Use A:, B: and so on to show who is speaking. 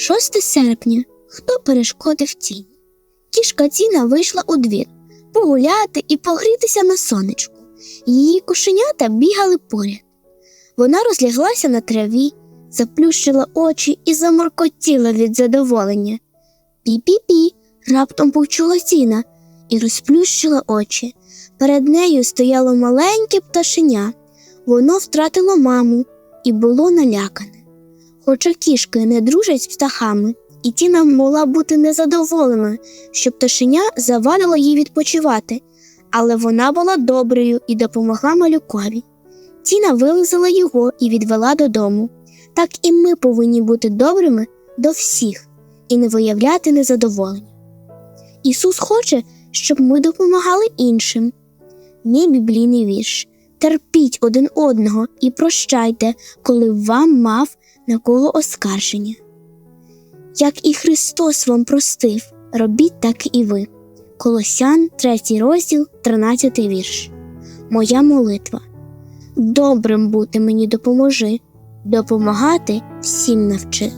A: 6 серпня. Хто перешкодив тінь? Кішка Тіна вийшла у двір погуляти і погрітися на сонечку. Її кошенята бігали поряд. Вона розляглася на траві, заплющила очі і заморкотіла від задоволення. Пі-пі-пі, раптом почула Тіна і розплющила очі. Перед нею стояло маленьке пташеня. Воно втратило маму і було налякане. Хоча кішки не дружать з птахами, і Тіна могла бути незадоволена, що пташеня завадило їй відпочивати, але вона була доброю і допомогла малюкові. Тіна вилизала його і відвела додому. Так і ми повинні бути добрими до всіх і не виявляти незадоволення. Ісус хоче, щоб ми допомагали іншим. Мій біблійний вірш. Терпіть один одного і прощайте, коли вам мав на кого оскарження. Як і Христос вам простив, робіть так і ви. Колосян, 3 розділ, 13 вірш. Моя молитва. Добрим бути мені допоможи, допомагати всім навчи.